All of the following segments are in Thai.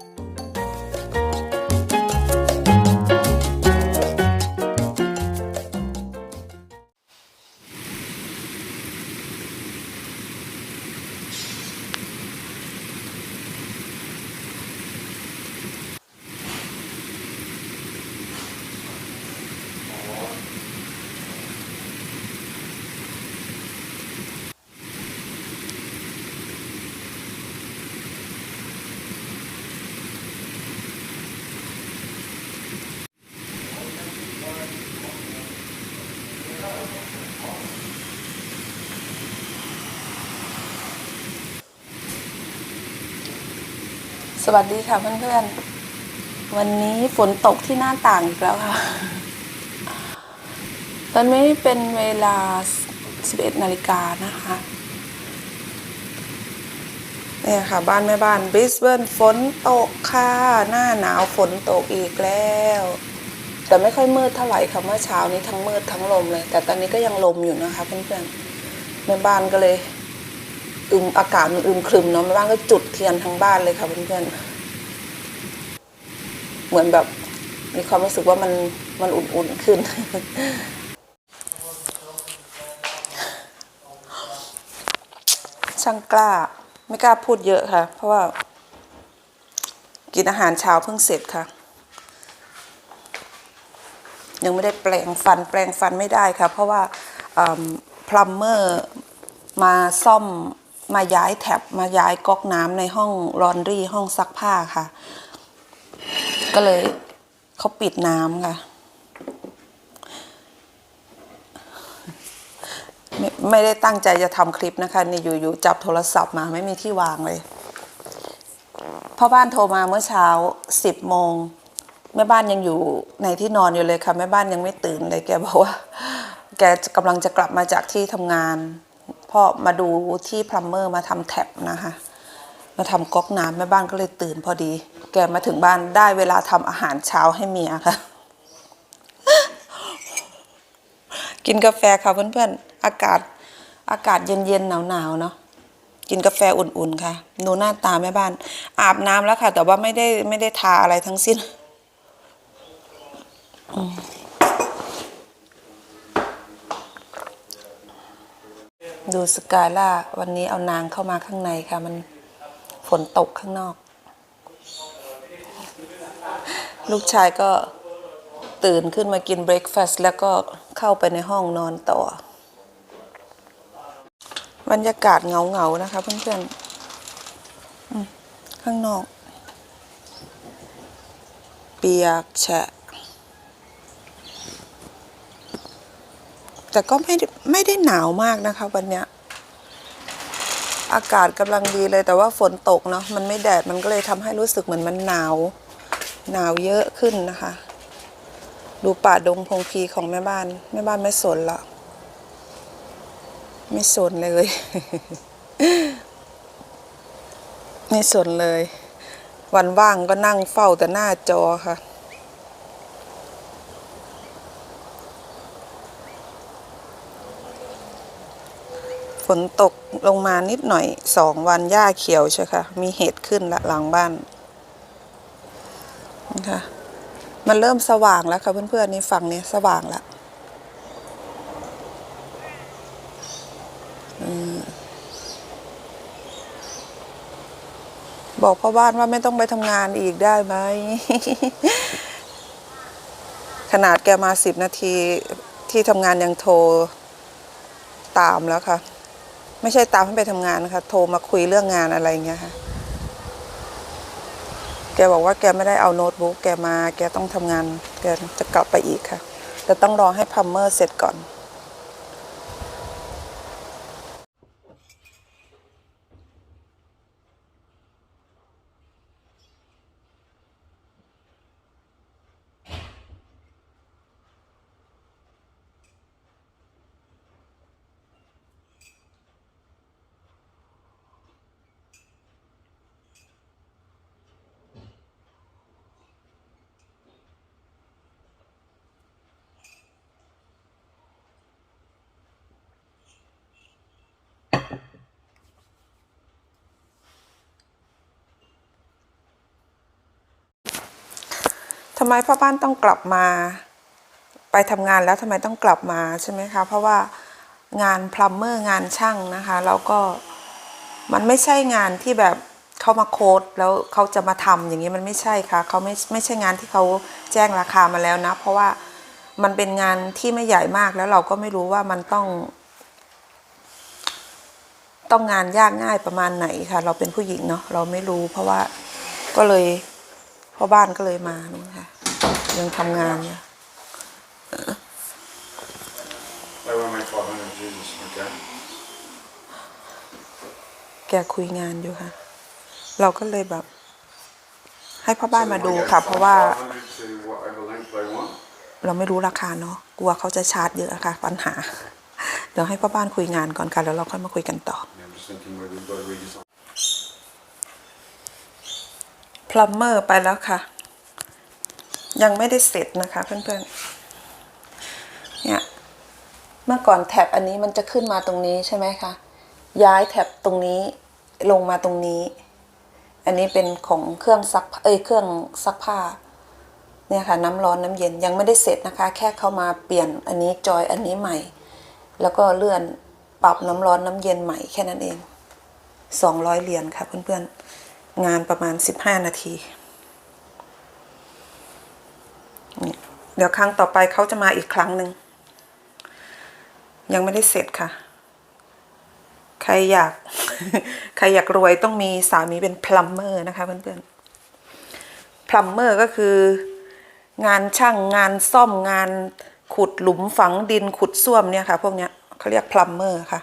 you สวัสดีค่ะเพื่อนๆ วันนี้ฝนตกที่หน้าต่างอีกแล้วค่ะ ตอนนี้เป็นเวลา 11นาฬิกานะคะเนี่ยค่ะบ้านแม่บ้านบริสเบนฝนตกค่ะ หน้าหนาวฝนตกอีกแล้ว แต่ไม่ค่อยมืดเท่าไหร่ค่ะเมื่อเช้านี้ทั้งมืดทั้งลมเลย แต่ตอนนี้ก็ยังลมอยู่นะคะเพื่อนๆแม่บ้านก็เลย อึมอากาศมันอึมครึมเนาะแม่บ้านก็จุดเทียนทั้งบ้านเลยค่ะเพื่อนๆเหมือนแบบมีความรู้สึกว่ามันมันอุ่นๆขึ้น ช่างกล้าไม่กล้าพูดเยอะค่ะ เพราะว่า กินอาหารเช้าเพิ่งเสร็จค่ะ ยังไม่ได้แปลงฟัน แปลงฟันไม่ได้ค่ะ เพราะว่าพลัมเมอร์มาซ่อม มาย้ายแท็บมาย้ายก๊อกน้ำในห้องรอนรี่ห้องซักผ้าค่ะ ก็เลยเขาปิดน้ำค่ะ ไมไม่ได้ตั้งใจจะทำคลิปนะคะนี่อยู่ๆจับโทรศัพท์มาไม่มีที่วางเลยพ่อบ้านโทรมาเมื่อเช้าสิบโมงแม่บ้านยังอยู่ในที่นอนอยู่เลยค่ะแม่บ้านยังไม่ตื่นเลยแกบอกว่า แกกำลังจะกลับมาจากที่ทำงาน พ่อมาดูที่พลัมเมอร์มาทำแท็บนะคะ มาทำก๊อกน้ำแม่บ้านก็เลยตื่นพอดี แกมาถึงบ้านได้เวลาทำอาหารเช้าให้เมียค่ะ กินกาแฟค่ะเพื่อนๆ อากาศอากาศเย็นๆหนาวๆเนาะกินกาแฟอุ่นๆค่ะดูหน้าตาแม่บ้าน อาบน้ำแล้วค่ะ แต่ว่าไม่ได้ไม่ได้ทาอะไรทั้งสิ้นอืม ดูสกายล่าวันนี้เอานางเข้ามาข้างในค่ะ มันฝนตกข้างนอก ลูกชายก็ตื่นขึ้นมากินเบรคฟาสต์แล้วก็เข้าไปในห้องนอนต่อ บรรยากาศเงาๆนะคะเพื่อนๆข้างนอก เปียกแฉะ แต่ก็ไม่ไม่ได้หนาวมากนะคะ วันเนี้ยอากาศกำลังดีเลยแต่ว่าฝนตกเนาะมันไม่แดดมันก็เลยทำให้รู้สึกเหมือนมันหนาว หนาวเยอะขึ้นนะคะ ดูป่าดงพงพีของแม่บ้าน แม่บ้านไม่สนละไม่สนเลย ไม่สนเลย วันว่างก็นั่งเฝ้าแต่หน้าจอค่ะ ฝนตกลงมานิดหน่อยสองวันหญ้าเขียวใช่ค่ะ มีเห็ดขึ้นละหลังบ้านนะคะมันเริ่มสว่างแล้วค่ะเพื่อนๆนี่ฝั่งนี้สว่างแล้วบอกพ่อบ้านว่าไม่ต้องไปทำงานอีกได้ไหม ขนาดแกมาสิบนาทีที่ทำงานยังโทรตามแล้วค่ะ ไม่ใช่ตามให้ไปทำงานนะคะโทรมาคุยเรื่องงานอะไรเงี้ยค่ะ แกบอกว่าแกไม่ได้เอาโน้ตบุ๊กแกมา แกต้องทำงาน แกจะกลับไปอีกค่ะ แต่ต้องรอให้พัมเมอร์เสร็จก่อน ทำไมพ่อบ้านต้องกลับมา ไปทำงานแล้วทำไมต้องกลับมาใช่ไหมคะเพราะว่างานพลัมเมอร์งานช่างนะคะ แล้วก็มันไม่ใช่งานที่แบบเขามาโค้ดแล้วเขาจะมาทำอย่างนี้มันไม่ใช่ค่ะเขาไม่ไม่ใช่งานที่เขาแจ้งราคามาแล้วนะ เพราะว่ามันเป็นงานที่ไม่ใหญ่มากแล้วเราก็ไม่รู้ว่ามันต้อง ต้องงานยากง่ายประมาณไหนค่ะ เราเป็นผู้หญิงเนาะเราไม่รู้ เพราะว่าก็เลย พ่อบ้านก็เลยมานู่นค่ะ ยังทำงานอยู่ They want to make 500 Jesus, okay? แกคุยงานอยู่ค่ะ เราก็เลยแบบ ให้พ่อบ้าน So มา they ดู wanna go ค่ะ from เพราะว่า500 to whatever length they want. เราไม่รู้ราคาเนาะกลัวเขาจะชาร์จเยอะค่ะ ปัญหา เดี๋ยวให้พ่อบ้านคุยงานก่อนค่ะแล้วเราค่อยมาคุยกันต่อ พลัมเมอร์ไปแล้วค่ะ ยังไม่ได้เสร็จนะคะเพื่อนๆ เนี่ย เมื่อก่อนแท็บอันนี้มันจะขึ้นมาตรงนี้ใช่ไหมคะ ย้ายแท็บตรงนี้ลงมาตรงนี้ อันนี้เป็นของเครื่องซัก เอ้ย เครื่องซักผ้า เนี่ยค่ะ น้ำร้อนน้ำเย็นยังไม่ได้เสร็จนะคะ แค่เข้ามาเปลี่ยนอันนี้จอยอันนี้ใหม่ แล้วก็เลื่อนปรับน้ำร้อนน้ำเย็นใหม่แค่นั้นเองสองร้อยเหรียญค่ะเพื่อนๆ งานประมาณสิบห้านาทีนี่เดี๋ยวครั้งต่อไปเขาจะมาอีกครั้งหนึ่ง ยังไม่ได้เสร็จค่ะ ใครอยาก ใครอยากรวยต้องมีสามีเป็นพลัมเมอร์นะคะเพื่อนๆพลัมเมอร์ก็คืองานช่างงานซ่อมงานขุดหลุมฝังดินขุดส้วมเนี่ยค่ะ พวกเนี้ยเขาเรียกพลัมเมอร์ค่ะ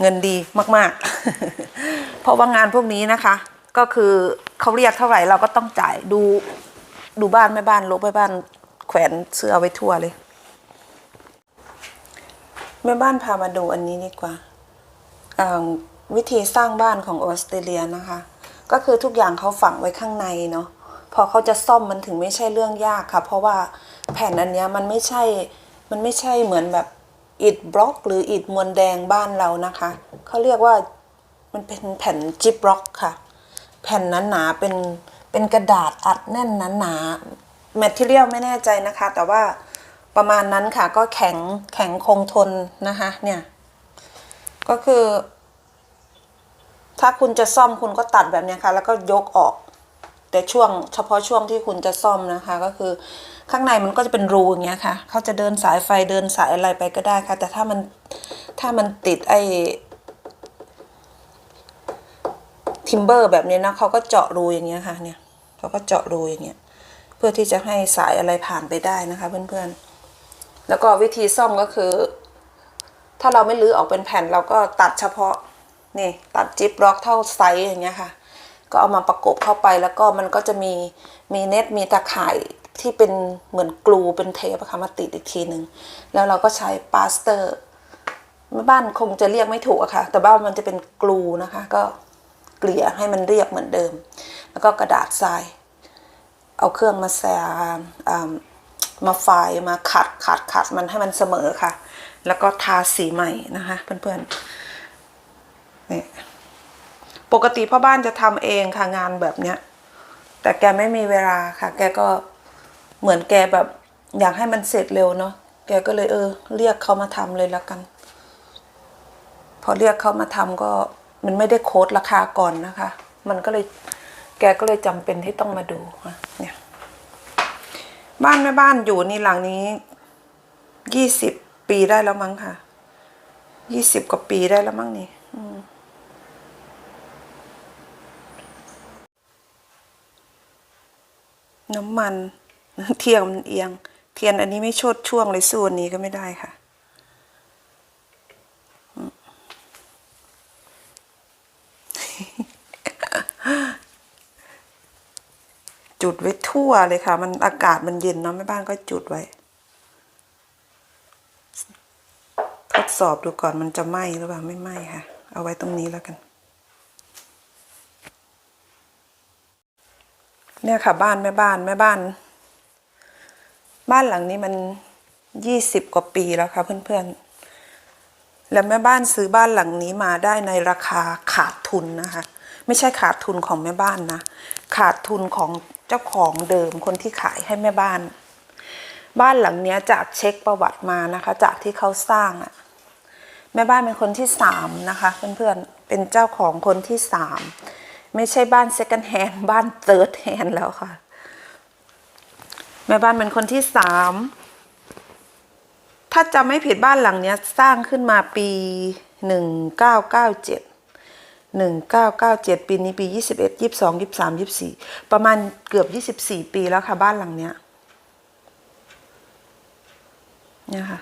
เงินดีมาก ๆ เพราะว่างานพวกนี้นะคะ ก็คือเขาเรียกเท่าไหร่เราก็ต้องจ่ายดูดูบ้านแม่บ้านลบแม่บ้านแขวนเสื้อเอาไว้ทั่วเลย แม่บ้านพามาดูอันนี้ดีกว่าอ่าวิธีสร้างบ้านของออสเตรเลียนะคะ ก็คือทุกอย่างเขาฝังไว้ข้างในเนาะพอเขาจะซ่อมมันถึงไม่ใช่เรื่องยากค่ะ เพราะว่าแผ่นอันเนี้ยมันไม่ใช่มันไม่ใช่เหมือนแบบ อิฐบล็อกหรืออิฐมวลแดงบ้านเรานะคะเขาเรียกว่ามันเป็นแผ่นจิปบล็อกค่ะ แผ่นหนาๆเป็นเป็นกระดาษอัดแน่นหนาๆแมทเทียลไม่แน่ใจนะคะ แต่ว่าประมาณนั้นค่ะก็แข็งแข็งคงทนนะคะเนี่ย ก็คือ ถ้าคุณจะซ่อมคุณก็ตัดแบบนี้ค่ะ แล้วก็ยกออก แต่ช่วงเฉพาะช่วงที่คุณจะซ่อมนะคะก็คือ ข้างในมันก็จะเป็นรูอย่างเงี้ยค่ะ เขาจะเดินสายไฟเดินสายอะไรไปก็ได้ค่ะ แต่ถ้ามันถ้ามันติดไอ้ทิมเบอร์แบบนี้นะเขาก็เจาะรูอย่างเงี้ยค่ะเนี่ยเขาก็เจาะรูอย่างเงี้ยเพื่อที่จะให้สายอะไรผ่านไปได้นะคะเพื่อนๆ แล้วก็วิธีซ่อมก็คือ ถ้าเราไม่รื้อออกเป็นแผ่นเราก็ตัดเฉพาะนี่ตัดจิ๊บล็อกเท่าไซส์อย่างเงี้ยค่ะ ก็เอามาประกบเข้าไปแล้วก็มันก็จะมีมีเน็ตมีตะข่าย ที่เป็นเหมือนกลูเป็นเทปอะค่ะมาติดอีกทีหนึ่งแล้วเราก็ใช้ปาสเตอร์แม่บ้านคงจะเรียกไม่ถูกอะค่ะ แต่ว่ามันจะเป็นกลูนะคะ ก็เกลี่ยให้มันเรียบเหมือนเดิม แล้วก็กระดาษทราย เอาเครื่องมาแซมอ่ามาไฟมาขัดขัดขัดมันให้มันเสมอค่ะ แล้วก็ทาสีใหม่นะคะเพื่อนๆนี่ปกติพ่อบ้านจะทำเองค่ะงานแบบเนี้ย แต่แกไม่มีเวลาค่ะ แกก็ เหมือนแกแบบ อยากให้มันเสร็จเร็วเนาะแกก็เลยเออ เรียกเขามาทำเลยแล้วกัน พอเรียกเขามาทำก็มันไม่ได้โค้ดราคาก่อนนะคะ มันก็เลยแกก็เลยจำเป็นที่ต้องมาดูเนี่ย บ้านแม่บ้านอยู่นี่หลังนี้ยี่สิบปีได้แล้วมั้งค่ะยี่สิบกว่าปีได้แล้วมั้งนี่อืมน้ำมัน เทียนมันเอียง เทียนอันนี้ไม่ชดช่วงเลยสู้อันนี้ก็ไม่ได้ค่ะจุดไว้ทั่วเลยค่ะ มันอากาศมันเย็นเนาะแม่บ้านก็จุดไว้ ทดสอบดูก่อนมันจะไหม้หรือเปล่าไม่ไหม้ค่ะ เอาไว้ตรงนี้แล้วกัน เนี่ยค่ะ บ้านแม่บ้านแม่บ้าน บ้านหลังนี้มันยี่สิบกว่าปีแล้วค่ะเพื่อนๆ แล้วแม่บ้านซื้อบ้านหลังนี้มาได้ในราคาขาดทุนนะคะ ไม่ใช่ขาดทุนของแม่บ้านนะ ขาดทุนของเจ้าของเดิมคนที่ขายให้แม่บ้าน บ้านหลังนี้จากเช็คประวัติมานะคะ จากที่เขาสร้างอะแม่บ้านเป็นคนที่สามนะคะเพื่อนๆ เป็นเจ้าของคนที่สามไม่ใช่บ้าน second hand บ้าน third hand แล้วค่ะ แม่บ้านเป็นคนที่สามถ้าจำไม่ผิดบ้านหลังเนี้ยสร้างขึ้นมาปีหนึ่งเก้าเก้าเจ็ดหนึ่งเก้าเก้าเจ็ดปีนี้ปียี่สิบเอ็ดยี่สิบสองยี่สิบสามยี่สิบสี่ประมาณเกือบยี่สิบสี่ปีแล้วค่ะบ้านหลังเนี้ยเนี่ยค่ะ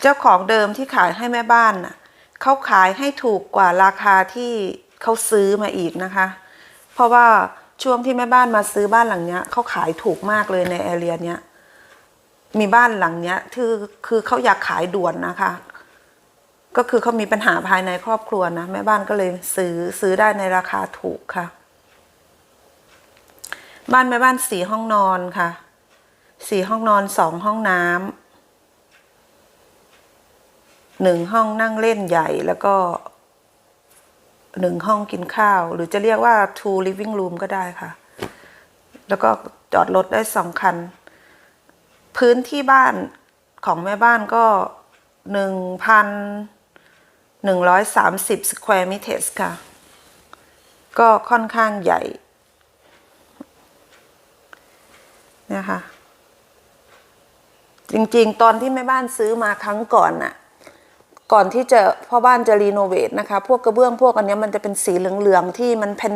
เจ้าของเดิมที่ขายให้แม่บ้านน่ะเขาขายให้ถูกกว่าราคาที่เขาซื้อมาอีกนะคะ เพราะว่า ช่วงที่แม่บ้านมาซื้อบ้านหลังเนี้ยเขาขายถูกมากเลยในแอเรียเนี้ยมีบ้านหลังเนี้ยคือคือเขาอยากขายด่วนนะคะ ก็คือเขามีปัญหาภายในครอบครัวนะแม่บ้านก็เลยซื้อซื้อได้ในราคาถูกค่ะ บ้านแม่บ้านสี่ห้องนอนค่ะสี่ห้องนอนสองห้องน้ำหนึ่งห้องนั่งเล่นใหญ่แล้วก็ หนึ่งห้องกินข้าว หรือจะเรียกว่า two living room ก็ได้ค่ะ แล้วก็จอดรถได้สองคัน พื้นที่บ้านของแม่บ้านก็หนึ่งพันหนึ่งร้อยสามสิบสแควร์มิเตรค่ะ ก็ค่อนข้างใหญ่นะคะจริงๆ ตอนที่แม่บ้านซื้อมาครั้งก่อนน่ะ ก่อนที่จะพ่อบ้านจะรีโนเวทนะคะ พวกกระเบื้องพวกอันนี้มันจะเป็นสีเหลืองๆที่มันเป็น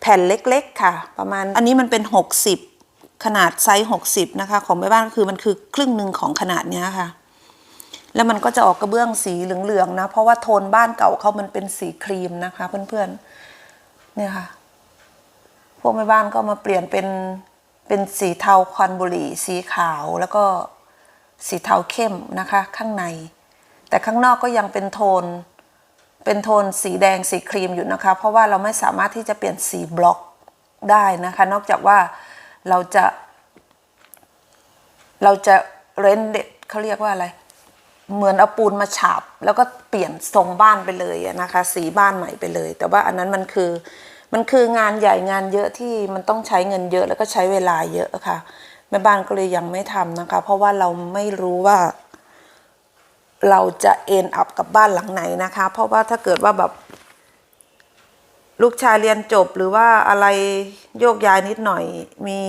แผ่นเล็กๆค่ะ ประมาณอันนี้มันเป็นหกสิบขนาดไซส์หกสิบนะคะ ของแม่บ้านก็คือมันคือครึ่งหนึ่งของขนาดเนี้ยค่ะ แล้วมันก็จะออกกระเบื้องสีเหลืองๆนะ เพราะว่าโทนบ้านเก่าเขามันเป็นสีครีมนะคะ เพื่อนๆเนี่ยค่ะ พวกแม่บ้านก็มาเปลี่ยนเป็นเป็นสีเทาควันบุหรี่ สีขาวแล้วก็สีเทาเข้มนะคะ ข้างใน แต่ข้างนอกก็ยังเป็นโทน เป็นโทนสีแดงสีครีมอยู่นะคะ เพราะว่าเราไม่สามารถที่จะเปลี่ยนสีบล็อกได้นะคะ นอกจากว่าเราจะ เราจะเรนเด็ดเขาเรียกว่าอะไร เหมือนเอาปูนมาฉาบ แล้วก็เปลี่ยนทรงบ้านไปเลยนะคะ สีบ้านใหม่ไปเลย แต่ว่าอันนั้นมันคือมันคืองานใหญ่งานเยอะที่มันต้องใช้เงินเยอะแล้วก็ใช้เวลาเยอะอะค่ะแม่บ้านก็เลยยังไม่ทำนะคะ เพราะว่าเราไม่รู้ว่า เราจะเอ็นอัพกับบ้านหลังไหนนะคะ เพราะว่าถ้าเกิดว่าแบบลูกชายเรียนจบหรือว่าอะไรโยกย้ายนิดหน่อย มี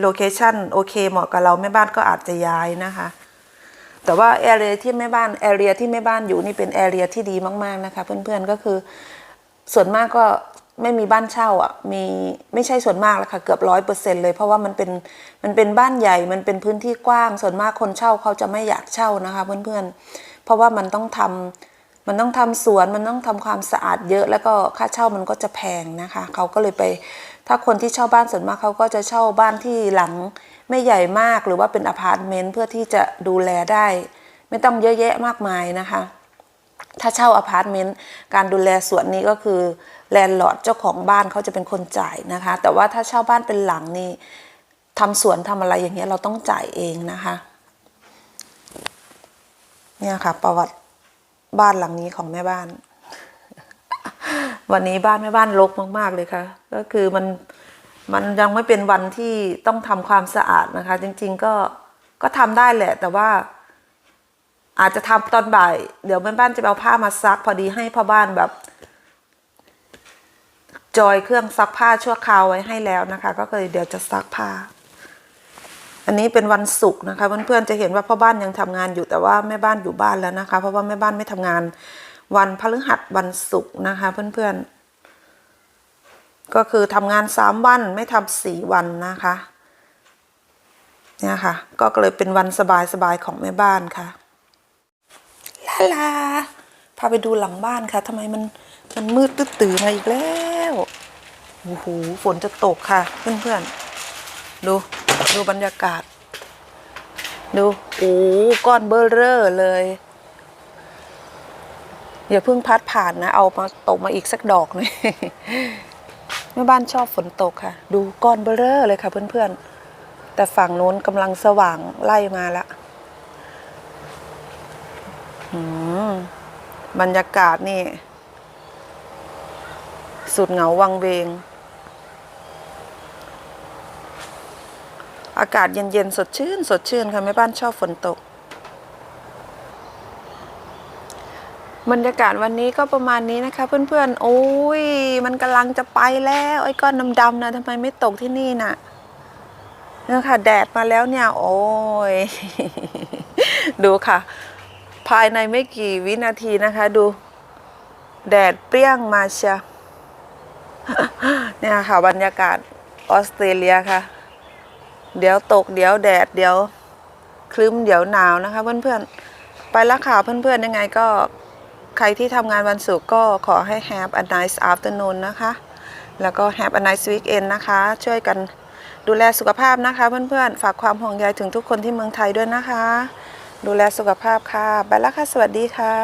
โลเคชั่นโอเคเหมาะกับเราแม่บ้านก็อาจจะย้ายนะคะ แต่ว่าแอเรียที่แม่บ้านแอเรียที่แม่บ้านอยู่นี่เป็นแอเรียที่ดีมาก ๆนะคะ เพื่อนๆก็คือ ส่วนมากก็ไม่มีบ้านเช่าอะมีไม่ใช่ส่วนมากแล้วค่ะเกือบร้อยเปอร์เซ็นเลยเพราะว่ามันเป็นมันเป็นบ้านใหญ่มันเป็นพื้นที่กว้าง ส่วนมากคนเช่าเขาจะไม่อยากเช่านะคะ เพื่อนๆ เพราะว่ามันต้องทำมันต้องทำสวนมันต้องทำความสะอาดเยอะ แล้วก็ค่าเช่ามันก็จะแพงนะคะเขาก็เลยไป ถ้าคนที่เช่าบ้านส่วนมากเขาก็จะเช่าบ้านที่หลังไม่ใหญ่มากหรือว่าเป็นอพาร์ตเมนต์เพื่อที่จะดูแลได้ ไม่ต้องเยอะแยะมากมายนะคะ ถ้าเช่าอพาร์ตเมนต์การดูแลสวนนี้ก็คือแลนด์ลอร์ดเจ้าของบ้านเขาจะเป็นคนจ่ายนะคะ แต่ว่าถ้าเช่าบ้านเป็นหลังนี่ทำสวนทำอะไรอย่างเงี้ยเราต้องจ่ายเองนะคะ เนี่ยค่ะ ประวัติบ้านหลังนี้ของแม่บ้าน วันนี้บ้านแม่บ้านรกมาก ๆ เลยค่ะ ก็คือมันมันยังไม่เป็นวันที่ต้องทำความสะอาดนะคะ จริง ๆ ก็ก็ทำได้แหละ แต่ว่า อาจจะทำตอนบ่าย เดี๋ยวแม่บ้านจะเอาผ้ามาซัก พอดีให้พ่อบ้านแบบ จอยเครื่องซักผ้าชั่วคราวไว้ให้แล้วนะคะ ก็เลยเดี๋ยวจะซักผ้า อันนี้เป็นวันศุกร์นะคะเพื่อนๆจะเห็นว่าพ่อบ้านยังทำงานอยู่แต่ว่าแม่บ้านอยู่บ้านแล้วนะคะ เพราะว่าแม่บ้านไม่ทำงาน วันพฤหัสวันศุกร์นะคะ เพื่อนๆ ก็คือทำงานสามวันไม่ทำสี่วันนะคะเนี่ยค่ะ ก็เลยเป็นวันสบายๆของแม่บ้านค่ะลาลาพาไปดูหลังบ้านค่ะทำไมมันมันมืดตื้อตื่อมาอีกแล้วโอ้โหฝนจะตกค่ะ เพื่อนๆ ดู ดูบรรยากาศ ดูโอ้ก้อนเบอร์เร่อเลยอย่าเพิ่งพัดผ่านนะ เอามาตกมาอีกสักดอกหน่อยแม่บ้านชอบฝนตกค่ะ ดูก้อนเบอร์เร่อเลยค่ะเพื่อนๆ แต่ฝั่งโน้นกำลังสว่างไล่มาละอืมบรรยากาศนี่ สุดเหงาวังเวง อากาศเย็นๆ สดชื่น สดชื่นค่ะแม่บ้านชอบฝนตก บรรยากาศวันนี้ก็ประมาณนี้นะคะ เพื่อนๆ โอ้ย มันกำลังจะไปแล้ว ไอ้ก้อนดำๆนะทำไมไม่ตกที่นี่น่ะเนี่ยค่ะ แดดมาแล้วเนี่ย โอ้ย ดูค่ะ ภายในไม่กี่วินาทีนะคะ ดู แดดเปรี้ยงมาเชียเนี่ยค่ะ บรรยากาศออสเตรเลียค่ะ เดี๋ยวตกเดี๋ยวแดดเดี๋ยวคลึ้มเดี๋ยวหนาวนะคะ เพื่อนๆ ไปละค่ะเพื่อนๆยังไงก็ใครที่ทำงานวันศุกร์ก็ขอให้ have a nice afternoon นะคะ แล้วก็ have a nice weekend นะคะ ช่วยกันดูแลสุขภาพนะคะเพื่อนๆ ฝากความห่วงใยถึงทุกคนที่เมืองไทยด้วยนะคะ ดูแลสุขภาพค่ะ ไปล้วค่ะ สวัสดีค่ะ